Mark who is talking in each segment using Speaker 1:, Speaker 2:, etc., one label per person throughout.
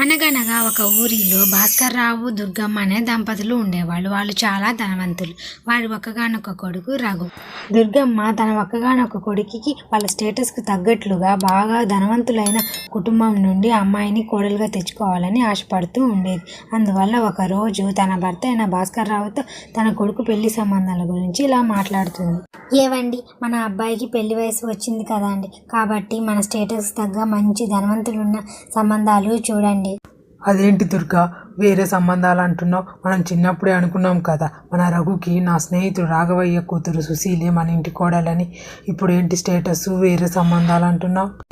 Speaker 1: అనగనగా ఒక ఊరిలో భాస్కర్రావు దుర్గమ్మ అనే దంపతులు ఉండేవాళ్ళు. వాళ్ళు చాలా ధనవంతులు. వారి ఒక్కగానొక్క కొడుకు రఘు. దుర్గమ్మ తన ఒక్కగానొక్క కొడుకుకి వాళ్ళ స్టేటస్కి తగ్గట్లుగా బాగా ధనవంతులైన కుటుంబం నుండి అమ్మాయిని కోడలుగా తెచ్చుకోవాలని ఆశపడుతూ ఉండేది. అందువల్ల ఒక రోజు తన భర్త అయిన భాస్కర్రావుతో తన కొడుకు పెళ్ళి సంబంధాల గురించి ఇలా మాట్లాడుతుంది. ఏవండి? మన అబ్బాయికి పెళ్ళి వయసు వచ్చింది కదండి కాబట్టి మన స్టేటస్ తగ్గ మంచి ధనవంతులున్న సంబంధాలు చూడండి.
Speaker 2: అదేంటి దుర్గా? వేరే సంబంధాలు అంటున్నావు. మనం చిన్నప్పుడే అనుకున్నాం కదా. మన రఘుకి నా స్నేహితుడు రాఘవయ్య కూతురు సుశీలే మన ఇంటి కోడలని. ఇప్పుడు ఏంటి స్టేటస్ వేరే సంబంధాలు అంటున్నావు.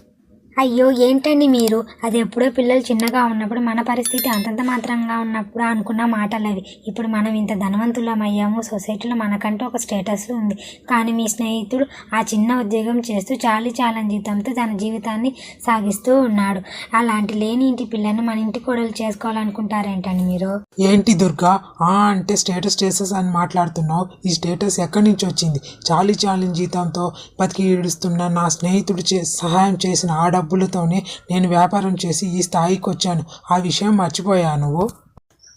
Speaker 1: అయ్యో ఏంటండి మీరు? అది ఎప్పుడో పిల్లలు చిన్నగా ఉన్నప్పుడు మన పరిస్థితి అంతంత మాత్రంగా ఉన్నప్పుడు అనుకున్న మాటలు అవి ఇప్పుడు మనం ఇంత ధనవంతులం అయ్యాము సొసైటీలో మనకంటూ ఒక స్టేటస్ ఉంది. కానీ మీ స్నేహితుడు ఆ చిన్న ఉద్యోగం చేస్తూ చాలీ చాలని జీతంతో తన జీవితాన్ని సాగిస్తూ ఉన్నాడు. అలాంటి లేని ఇంటి పిల్లని మన ఇంటి కోడలు చేసుకోవాలనుకుంటారేంటండి మీరు?
Speaker 2: ఏంటి దుర్గా? ఆ అంటే స్టేటస్ స్టేటస్ అని మాట్లాడుతున్నావు. ఈ స్టేటస్ ఎక్కడి నుంచి వచ్చింది? చాలీ చాలని జీతంతో బతికి ఈడుస్తున్న నా స్నేహితుడు చే సహాయం చేసిన ఆడ డబ్బులతోనే నేను వ్యాపారం చేసి ఈ స్థాయికి వచ్చాను ఆ విషయం మర్చిపోయా నువ్వు?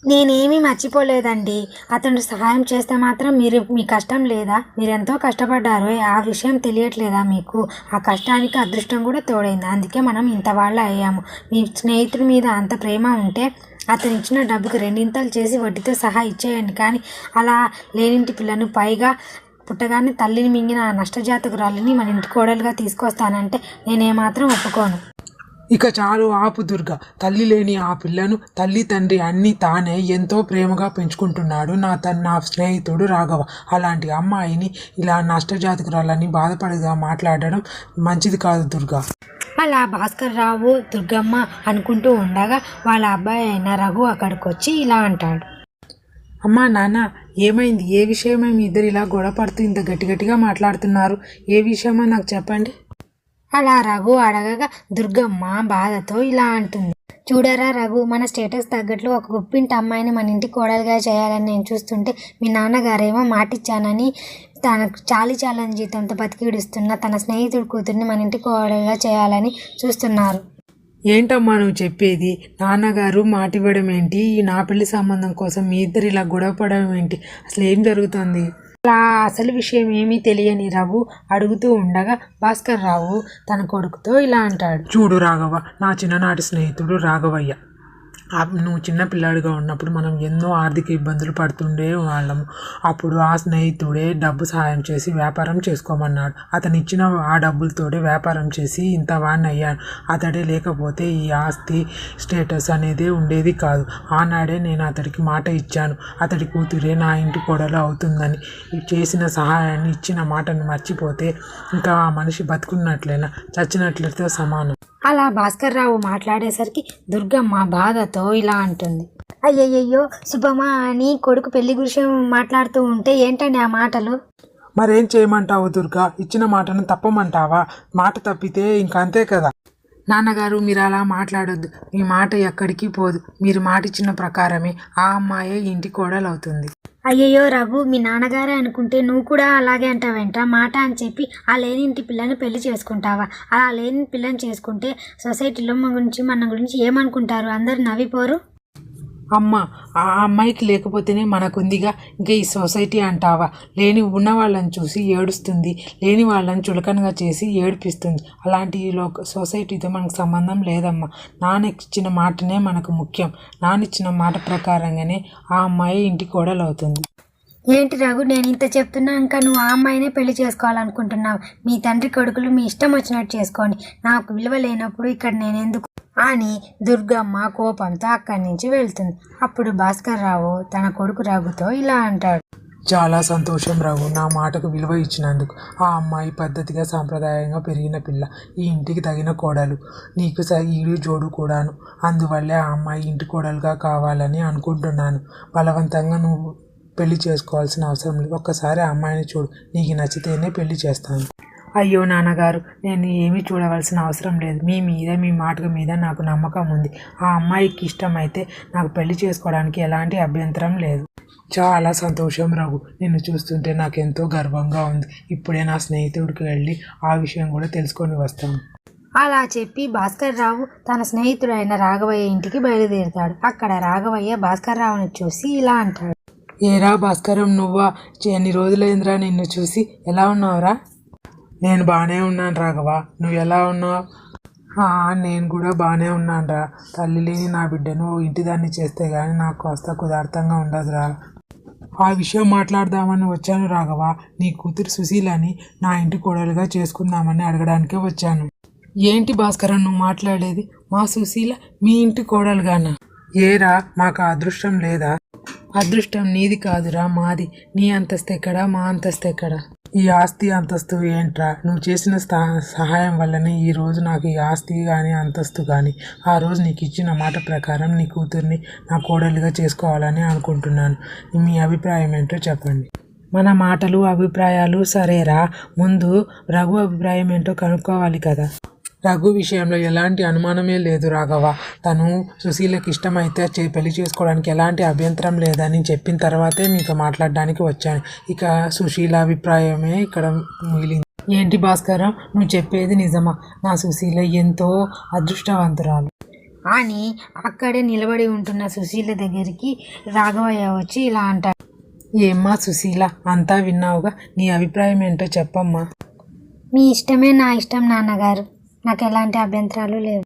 Speaker 1: నేనేమీ మర్చిపోలేదండి. అతను సహాయం చేస్తే మాత్రం మీరు మీ కష్టం లేదా? మీరెంతో కష్టపడ్డారో కష్టపడ్డారు ఆ విషయం తెలియట్లేదా మీకు? ఆ కష్టానికి అదృష్టం కూడా తోడైంది. అందుకే మనం ఇంత వాళ్ళ అయ్యాము. మీ స్నేహితుడి మీద అంత ప్రేమ ఉంటే అతను ఇచ్చిన డబ్బుకి రెండింతలు చేసి వడ్డీతో సహా ఇచ్చేయండి. కానీ అలా లేనింటి పిల్లను పైగా పుట్టగానే తల్లిని మింగిన ఆ నష్టజాతకురాలిని మన ఇంటి కోడలుగా తీసుకొస్తానంటే నేనేమాత్రం ఒప్పుకోను.
Speaker 2: ఇక చాలు ఆపు దుర్గ. తల్లి లేని ఆ పిల్లను తల్లి తండ్రి అన్నీ తానే ఎంతో ప్రేమగా పెంచుకుంటున్నాడు నా తన నా స్నేహితుడు రాఘవ. అలాంటి అమ్మాయిని ఇలా నష్టజాతకురాలని బాధపడిగా మాట్లాడడం మంచిది కాదు దుర్గా.
Speaker 1: అలా భాస్కర్ రావు దుర్గమ్మ అనుకుంటూ ఉండగా వాళ్ళ అబ్బాయి అయిన రఘు అక్కడికి వచ్చి ఇలా అంటాడు.
Speaker 2: అమ్మా నాన్న ఏమైంది? ఏ విషయమై మీ ఇద్దరు ఇలా గొడవ పడుతూ ఇంత గట్టి గట్టిగా మాట్లాడుతున్నారు? ఏ విషయమో నాకు చెప్పండి?
Speaker 1: అలా రఘు అడగగా దుర్గమ్మ బాధతో ఇలా అంటుంది. చూడరా రఘు మన స్టేటస్ తగ్గట్లు ఒక గొప్పింటి అమ్మాయిని మన ఇంటి కోడలుగా చేయాలని నేను చూస్తుంటే మీ నాన్నగారేమో మాటిచ్చానని తన చాలి చాలని జీతంతో బతికిడిస్తున్న తన స్నేహితుడి కూతుర్ని మన ఇంటి కోడలుగా చేయాలని చూస్తున్నారు.
Speaker 2: ఏంటమ్మా నువ్వు చెప్పేది? నాన్నగారు మాటివ్వడం ఏంటి? ఈ నా పెళ్ళి సంబంధం కోసం మీ ఇద్దరు ఇలా గొడవ పడడం ఏంటి? అసలు ఏం జరుగుతుంది?
Speaker 1: అలా అసలు విషయం ఏమీ తెలియని రఘు అడుగుతూ ఉండగా భాస్కర్ రావు తన కొడుకుతో ఇలా అంటాడు.
Speaker 2: చూడు రాఘవ నా చిన్ననాటి స్నేహితుడు రాఘవయ్య. నువ్వు చిన్నపిల్లాడిగా ఉన్నప్పుడు మనం ఎన్నో ఆర్థిక ఇబ్బందులు పడుతుండే వాళ్ళము. అప్పుడు ఆ స్నేహితుడే డబ్బు సహాయం చేసి వ్యాపారం చేసుకోమన్నాడు. అతను ఇచ్చిన ఆ డబ్బులతోటే వ్యాపారం చేసి ఇంత వాడిని అయ్యాను అతడే లేకపోతే ఈ ఆస్తి స్టేటస్ అనేది ఉండేది కాదు. ఆనాడే నేను అతడికి మాట ఇచ్చాను. అతడి కూతురే నా ఇంటి కోడలు అవుతుందని చేసిన సహాయాన్ని ఇచ్చిన మాటను మర్చిపోతే ఇంకా ఆ మనిషి బతుకున్నట్లేనా? చచ్చినట్లయితే సమానం.
Speaker 1: అలా భాస్కర్ రావు మాట్లాడేసరికి దుర్గమ్మ బాధతో ఇలా అంటుంది. అయ్యయ్యో శుభమా అని కొడుకు పెళ్ళి విషయం మాట్లాడుతూ ఉంటే ఏంటండి ఆ మాటలు?
Speaker 2: మరేం చేయమంటావు దుర్గా? ఇచ్చిన మాటను తప్పమంటావా? మాట తప్పితే ఇంక అంతే కదా. నాన్నగారు మీరు అలా మాట్లాడొద్దు. మీ మాట ఎక్కడికి పోదు. మీరు మాట ఇచ్చిన ప్రకారమే ఆ అమ్మాయే ఇంటి కోడలవుతుంది.
Speaker 1: అయ్యయ్యో రఘు మీ నాన్నగారే అనుకుంటే నువ్వు కూడా అలాగే అంటావేంట మాట అని చెప్పి ఆ లేని ఇంటి పిల్లని పెళ్ళి చేసుకుంటావా? అలా లేని పిల్లని చేసుకుంటే సొసైటీలో మన గురించి మన గురించి ఏమనుకుంటారు? అందరు నవ్విపోరు?
Speaker 2: అమ్మ ఆ అమ్మాయికి లేకపోతేనే మనకుందిగా. ఇంకా ఈ సొసైటీ అంటావా? లేని ఉన్న వాళ్ళని చూసి ఏడుస్తుంది లేని వాళ్ళని చులకనగా చేసి ఏడిపిస్తుంది. అలాంటి ఈ లోక సొసైటీతో మనకు సంబంధం లేదమ్మా. నాన్న ఇచ్చిన మాటనే మనకు ముఖ్యం. నానిచ్చిన ఇచ్చిన మాట ప్రకారంగానే ఆ అమ్మాయి ఇంటి కోడలు అవుతుంది
Speaker 1: ఏంటి రఘు నేను ఇంత చెప్తున్నా ఇంకా నువ్వు ఆ అమ్మాయినే పెళ్ళి చేసుకోవాలనుకుంటున్నావు. మీ తండ్రి కొడుకులు మీ ఇష్టం వచ్చినట్టు చేసుకోండి. నాకు విలువ లేనప్పుడు ఇక్కడ నేను ఎందుకు అని దుర్గమ్మ కోపంతో అక్కడి నుంచి వెళ్తుంది. అప్పుడు భాస్కర్ రావు తన కొడుకు రఘుతో ఇలా అంటాడు.
Speaker 2: చాలా సంతోషం రావు నా మాటకు విలువ ఇచ్చినందుకు. ఆ అమ్మాయి పద్ధతిగా సాంప్రదాయంగా పెరిగిన పిల్ల ఈ ఇంటికి తగిన కోడలు. నీకు స ఈడు జోడు కూడాను. అందువల్లే ఆ అమ్మాయి ఇంటి కోడలుగా కావాలని అనుకుంటున్నాను. బలవంతంగా నువ్వు పెళ్ళి చేసుకోవాల్సిన అవసరం లేదు. ఒక్కసారి ఆ అమ్మాయిని చూడు. నీకు నచ్చితేనే పెళ్ళి చేస్తాను. అయ్యో నాన్నగారు నేను ఏమీ చూడవలసిన అవసరం లేదు. మీ మీద మీ మాట మీద నాకు నమ్మకం ఉంది. ఆ అమ్మాయికి ఇష్టమైతే నాకు పెళ్ళి చేసుకోవడానికి ఎలాంటి అభ్యంతరం లేదు. చాలా సంతోషం రఘు. నిన్ను చూస్తుంటే నాకు ఎంతో గర్వంగా ఉంది. ఇప్పుడే నా స్నేహితుడికి వెళ్ళి ఆ విషయం కూడా తెలుసుకొని వస్తాను.
Speaker 1: అలా చెప్పి భాస్కర్ రావు తన స్నేహితుడైన రాఘవయ్య ఇంటికి బయలుదేరుతాడు. అక్కడ రాఘవయ్య భాస్కర్ రావుని చూసి ఇలా అంటాడు.
Speaker 2: ఏరా భాస్కరం నువ్వా? ఎన్ని రోజులైందిరా నిన్ను చూసి? ఎలా ఉన్నావురా? నేను బాగానే ఉన్నాను రాఘవ. నువ్వు ఎలా ఉన్నావు? "ఆ, నేను కూడా బాగానే ఉన్నానురా తల్లి లేని నా బిడ్డను ఇంటి దాన్ని చేస్తే కానీ నాకు కాస్త కుదార్థంగా ఉండదురా ఆ విషయం మాట్లాడదామని వచ్చాను రాఘవ. నీ కూతురు సుశీలని నా ఇంటి కోడలుగా చేసుకుందామని అడగడానికే వచ్చాను. ఏంటి భాస్కరన్ నువ్వు మాట్లాడేది? మా సుశీల మీ ఇంటి కోడలుగానా? ఏరా మాకు అదృష్టం లేదా? అదృష్టం నీది కాదురా మాది. నీ అంతస్తు ఎక్కడా మా అంతస్తు ఎక్కడా? ఈ ఆస్తి అంతస్తు ఏంట్రా? నువ్వు చేసిన స్థా- సహాయం వల్లనే ఈరోజు నాకు ఈ ఆస్తి కానీ అంతస్తు కానీ ఆ రోజు నీకు ఇచ్చిన మాట ప్రకారం నీ కూతుర్ని నా కోడలుగా చేసుకోవాలని అనుకుంటున్నాను. మీ అభిప్రాయం ఏంటో చెప్పండి. మన మాటలు అభిప్రాయాలు సరేరా? ముందు రఘు అభిప్రాయం ఏంటో కనుక్కోవాలి కదా. రఘు విషయంలో ఎలాంటి అనుమానమే లేదు రాఘవ. తను సుశీలకి ఇష్టమైతే చే- పెళ్ళి చేసుకోవడానికి ఎలాంటి అభ్యంతరం లేదని చెప్పిన తర్వాతే మీతో మాట్లాడడానికి వచ్చాను. ఇక సుశీల అభిప్రాయమే ఇక్కడ మిగిలింది. ఏంటి భాస్కరం? నువ్వు చెప్పేది నిజమా? నా సుశీల ఎంతో అదృష్టవంతురాలు.
Speaker 1: అని అక్కడే నిలబడి ఉంటున్న సుశీల దగ్గరికి రాఘవయ్య వచ్చి ఇలా అంటాడు.
Speaker 2: ఏమ్మా సుశీల? అంతా విన్నావుగా? నీ అభిప్రాయం ఏంటో చెప్పమ్మా.
Speaker 1: మీ ఇష్టమే నా ఇష్టం నాన్నగారు. నాకు ఎలాంటి అభ్యంతరాలు లేవు.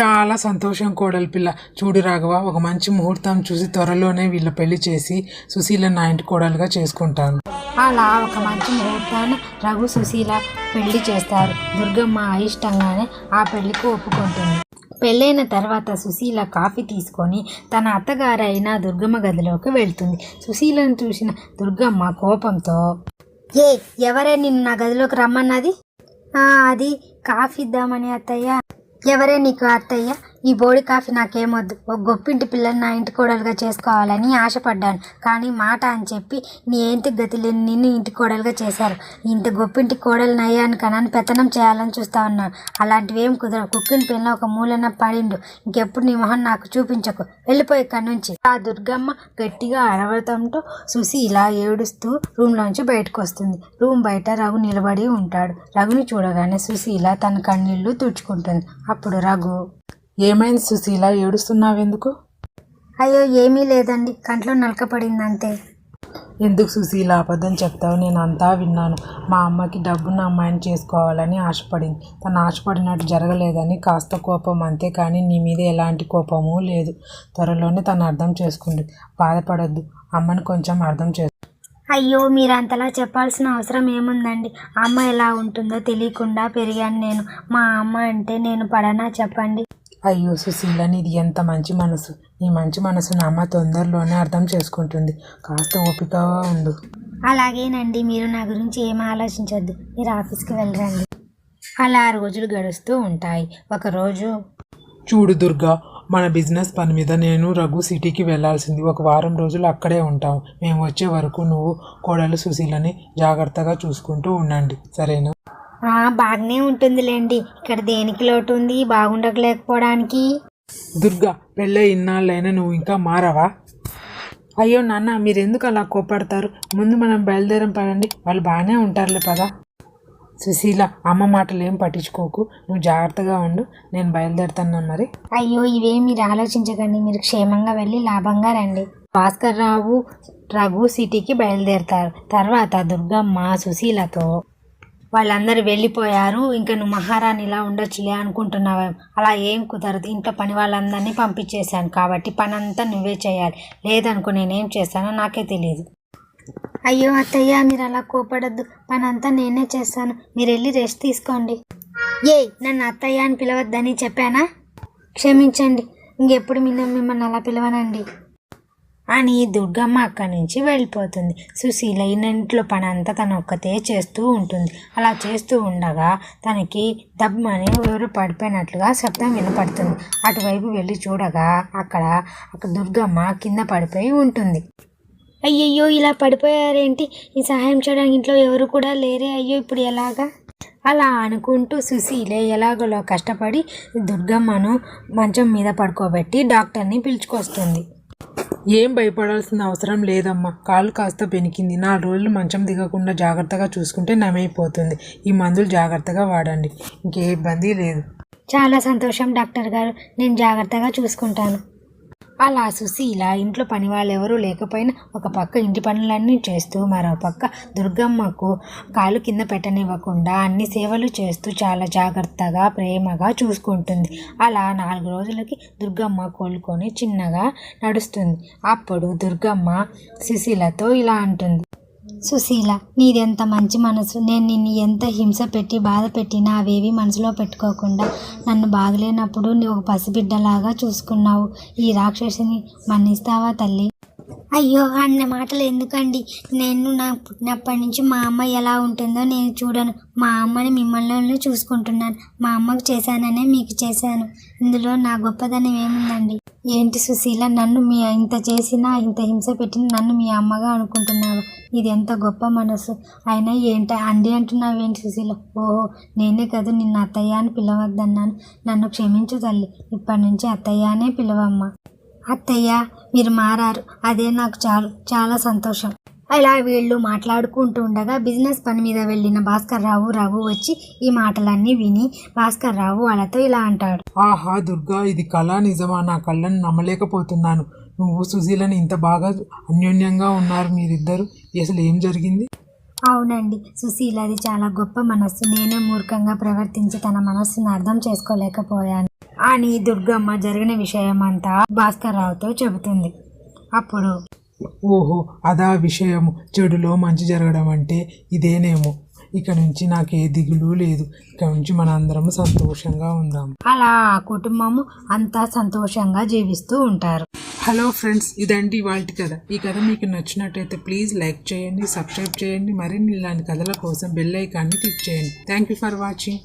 Speaker 2: చాలా సంతోషం కోడలి పిల్ల. చూడు రాఘవ ఒక మంచి ముహూర్తం చూసి త్వరలోనే వీళ్ళ పెళ్ళి చేసి సుశీల నా ఇంటి కోడలుగా చేసుకుంటాను.
Speaker 1: అలా ఒక మంచి ముహూర్తాన్ని రఘు సుశీల పెళ్ళి చేస్తారు. దుర్గమ్మ అయిష్టంగానే ఆ పెళ్ళికి ఒప్పుకుంటుంది. పెళ్ళైన తర్వాత సుశీల కాఫీ తీసుకొని తన అత్తగారైన దుర్గమ్మ గదిలోకి వెళ్తుంది. సుశీలను చూసిన దుర్గమ్మ కోపంతో ఏ ఎవరే నిన్ను నా గదిలోకి రమ్మన్నది? "ఆ, అది కాఫీ ఇద్దామని అత్తయ్య. ఎవరే నీకు అత్తయ్య? ఈ బోడి కాఫీ నాకేమొద్దు. ఒక గొప్పింటి పిల్లని నా ఇంటి కోడలుగా చేసుకోవాలని ఆశపడ్డాను. కానీ మాట అని చెప్పి నీ ఏంటి గతి లేని నిన్ను ఇంటి కోడలుగా చేశారు. ఇంత గొప్పింటి కోడలు అయ్యాను కనని పెత్తనం చేయాలని చూస్తా ఉన్నాను. అలాంటివి ఏం కుదరవు. కుక్కిన పిల్ల ఒక మూలన పడిండు. ఇంకెప్పుడు నీ మొహం నాకు చూపించకు. వెళ్ళిపోయి ఇక్కడి నుంచి. ఆ దుర్గమ్మ గట్టిగా అరవడంతో చూసి ఇలా ఏడుస్తూ రూమ్లోంచి బయటకు వస్తుంది. రూమ్ బయట రఘు నిలబడి ఉంటాడు. రఘుని చూడగానే సుశీల తన కన్నీళ్ళు తుడుచుకుంటుంది. అప్పుడు రఘు
Speaker 2: ఏమైంది సుశీల? ఏడుస్తున్నావెందుకు
Speaker 1: అయ్యో ఏమీ లేదండి. కంట్లో నలక పడింది అంతే
Speaker 2: ఎందుకు సుశీల? అబద్ధం చెప్తావు నేను అంతా విన్నాను. మా అమ్మకి డబ్బున్న అమ్మాయిని చేసుకోవాలని ఆశపడింది. తను ఆశపడినట్టు జరగలేదని కాస్త కోపం అంతే కానీ నీ మీద ఎలాంటి కోపము లేదు. త్వరలోనే తను అర్థం చేసుకుంది. బాధపడద్దు అమ్మని కొంచెం అర్థం చేసు
Speaker 1: అయ్యో మీరు అంతలా చెప్పాల్సిన అవసరం ఏముందండి? అమ్మ ఎలా ఉంటుందో తెలియకుండా పెరిగాను నేను. మా అమ్మ అంటే నేను పడనా చెప్పండి?
Speaker 2: అయ్యో సుశీల నీది ఎంత మంచి మనసు. నీ మంచి మనసును అమ్మ తొందరలోనే అర్థం చేసుకుంటుంది. కాస్త ఓపికగా ఉండు.
Speaker 1: అలాగేనండి మీరు నా గురించి ఏం ఆలోచించొద్దు. మీరు ఆఫీస్కి వెళ్ళరండి. అలా రోజులు గడుస్తూ ఉంటాయి. ఒకరోజు
Speaker 2: చూడు దుర్గా మన బిజినెస్ పని మీద నేను రఘు సిటీకి వెళ్ళాల్సింది. ఒక వారం రోజులు అక్కడే ఉంటాం. మేము వచ్చే వరకు నువ్వు కోడలు సుశీలని జాగ్రత్తగా చూసుకుంటూ ఉండండి. సరేనా?
Speaker 1: "ఆ, బాగానే ఉంటుందిలేండి. ఇక్కడ దేనికి లోటు ఉంది బాగుండకలేకపోవడానికి.
Speaker 2: దుర్గా పెళ్ళై ఇన్నాళ్ళైనా నువ్వు ఇంకా మారవా? అయ్యో నాన్న మీరెందుకు అలా కోపడతారు ముందు మనం బయలుదేరం పడండి వాళ్ళు బాగానే ఉంటారులే పదా. సుశీల అమ్మ మాటలు ఏం పట్టించుకోకు. నువ్వు జాగ్రత్తగా ఉండు. నేను బయలుదేరుతాను మరి.
Speaker 1: అయ్యో ఇవేం మీరు ఆలోచించకండి. మీరు క్షేమంగా వెళ్ళి లాభంగా రండి. భాస్కర్ రావు రఘు సిటీకి బయలుదేరుతారు. తర్వాత దుర్గమ్మ సుశీలతో వాళ్ళందరూ వెళ్ళిపోయారు. ఇంకా నువ్వు మహారాణిలా ఉండొచ్చులే అనుకుంటున్నావు? అలా ఏం కుదరదు. ఇంట్లో పని వాళ్ళందరినీ పంపించేశాను కాబట్టి పని అంతా నువ్వే చేయాలి. లేదనుకో నేనేం చేశానో నాకే తెలియదు అయ్యో అత్తయ్య మీరు అలా కోపడద్దు. పని అంతా నేనే చేస్తాను. మీరు వెళ్ళి రెస్ట్ తీసుకోండి. ఏ నన్ను అత్తయ్య అని పిలవద్దని చెప్పానా? క్షమించండి. ఇంకెప్పుడు మిన్న మిమ్మల్ని అలా పిలవనండి. అని దుర్గమ్మ అక్కడి నుంచి వెళ్ళిపోతుంది. సుశీల ఇంట్లో పని అంతా తను ఒక్కతే చేస్తూ ఉంటుంది. అలా చేస్తూ ఉండగా తనకి దబ్బని ఎవరు పడిపోయినట్లుగా శబ్దం వినపడుతుంది. అటువైపు వెళ్ళి చూడగా అక్కడ అక్కడ దుర్గమ్మ కింద పడిపోయి ఉంటుంది. అయ్యయ్యో ఇలా పడిపోయారేంటి? ఈ సహాయం చేయడానికి ఇంట్లో ఎవరు కూడా లేరే. అయ్యో ఇప్పుడు ఎలాగా? అలా అనుకుంటూ సుశీలే ఎలాగోలో కష్టపడి దుర్గమ్మను మంచం మీద పడుకోబెట్టి డాక్టర్ని పిలుచుకొస్తుంది.
Speaker 2: ఏం భయపడాల్సిన అవసరం లేదమ్మా. కాలు కాస్త పెనికింది నా రోజులు మంచం దిగకుండా జాగ్రత్తగా చూసుకుంటే నమైపోతుంది. ఈ మందులు జాగ్రత్తగా వాడండి. ఇంకే ఇబ్బంది లేదు.
Speaker 1: చాలా సంతోషం డాక్టర్ గారు. నేను జాగ్రత్తగా చూసుకుంటాను. అలా సుశీల ఇంట్లో పని వాళ్ళు ఎవరూ లేకపోయినా ఒక పక్క ఇంటి పనులన్నీ చేస్తూ మరో పక్క దుర్గమ్మకు కాలు కింద పెట్టనివ్వకుండా అన్ని సేవలు చేస్తూ చాలా జాగ్రత్తగా ప్రేమగా చూసుకుంటుంది. అలా నాలుగు రోజులకి దుర్గమ్మ కోలుకొని చిన్నగా నడుస్తుంది. అప్పుడు దుర్గమ్మ సుశీలతో ఇలా అంటుంది. సుశీల నీదెంత మంచి మనసు? నేను నిన్ను ఎంత హింస పెట్టి బాధ పెట్టినా అవేవి మనసులో పెట్టుకోకుండా నన్ను బాగలేనప్పుడు నువ్వు ఒక పసిబిడ్డలాగా చూసుకున్నావు. ఈ రాక్షసిని మన్నిస్తావా తల్లి? అయ్యో అన్న మాటలు ఎందుకండి? నేను నా పుట్టినప్పటి నుంచి మా అమ్మ ఎలా ఉంటుందో నేను చూడను. మా అమ్మని మిమ్మల్ని చూసుకుంటున్నాను. మా అమ్మకు చేశాననే మీకు చేశాను. ఇందులో నా గొప్పదనం ఏముందండి? ఏంటి సుశీల? నన్ను మీ ఇంత చేసినా ఇంత హింస పెట్టిన నన్ను మీ అమ్మగా అనుకుంటున్నాను ఇది ఎంత గొప్ప మనసు. అయినా ఏంట? అండి అంటున్నావు ఏంటి సుశీల? ఓహో నేనే కదా నిన్న అత్తయ్య అని పిలవద్దన్నాను. నన్ను క్షమించు తల్లి. ఇప్పటి నుంచి అత్తయ్య అనే పిలవమ్మ. అత్తయ్య మీరు మారారు. అదే నాకు చాలు. చాలా సంతోషం. అలా వీళ్ళు మాట్లాడుకుంటూ ఉండగా బిజినెస్ పని మీద వెళ్ళిన భాస్కర్ రావు రఘు వచ్చి ఈ మాటలన్నీ విని భాస్కర్ రావు వాళ్ళతో ఇలా అంటాడు.
Speaker 2: ఆహా దుర్గా ఇది కళ నిజమా? నా కళ్ళని నమ్మలేకపోతున్నాను. నువ్వు సుశీలని ఇంత బాగా అన్యోన్యంగా ఉన్నారు మీరిద్దరు. అసలు ఏం జరిగింది?
Speaker 1: అవునండి సుశీలది చాలా గొప్ప మనస్సు. నేనే మూర్ఖంగా ప్రవర్తించి తన మనస్సును అర్థం చేసుకోలేకపోయాను. అని దుర్గమ్మ జరిగిన విషయం అంతా భాస్కర్ రావుతో చెబుతుంది. అప్పుడు
Speaker 2: ఓహో అదా విషయము. చెడులో మంచి జరగడం అంటే ఇదేనేమో. ఇక నుంచి నాకు ఏ దిగులు లేదు. ఇక నుంచి మనందరం సంతోషంగా ఉందాం.
Speaker 1: అలా ఆ కుటుంబము అంతా సంతోషంగా జీవిస్తూ ఉంటారు.
Speaker 2: హలో ఫ్రెండ్స్ ఇదండి ఇవాళ కథ. ఈ కథ మీకు నచ్చినట్టయితే ప్లీజ్ లైక్ చేయండి సబ్స్క్రైబ్ చేయండి. మరిన్ని ఇలాంటి కథల కోసం బెల్ ఐకాన్ని క్లిక్ చేయండి. Thank you for watching.